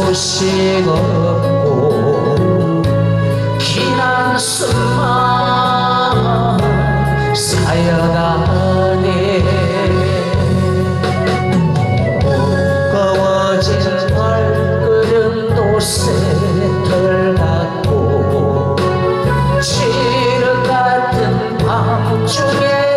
소식 없고 기난 수만 사연하네. 무거워진 발걸음도 새털 같고 지름 같은 밤중에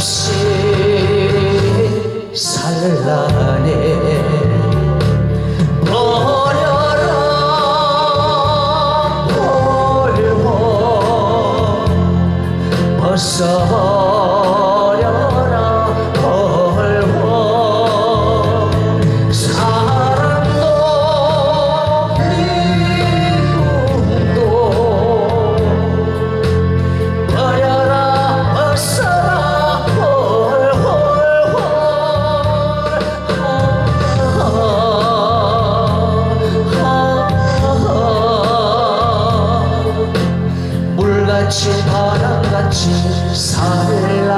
house. 바람같이 바람같이 사흘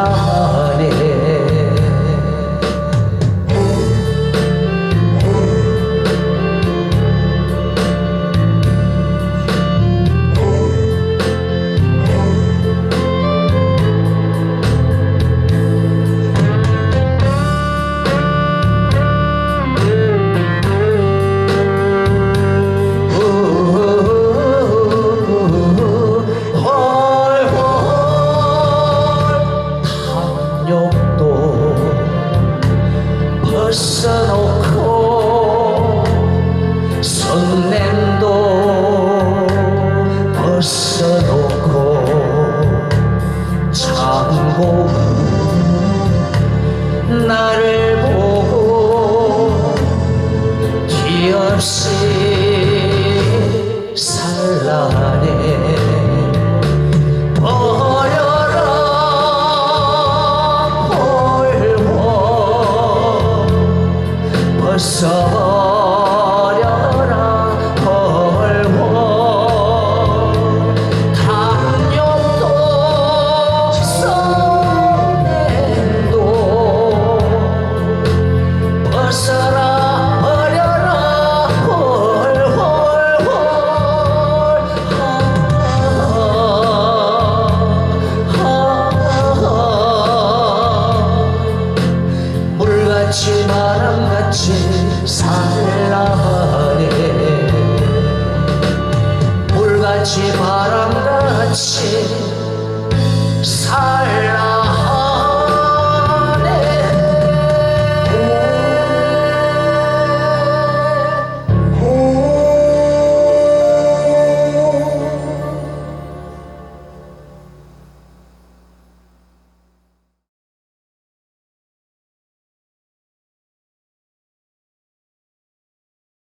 was so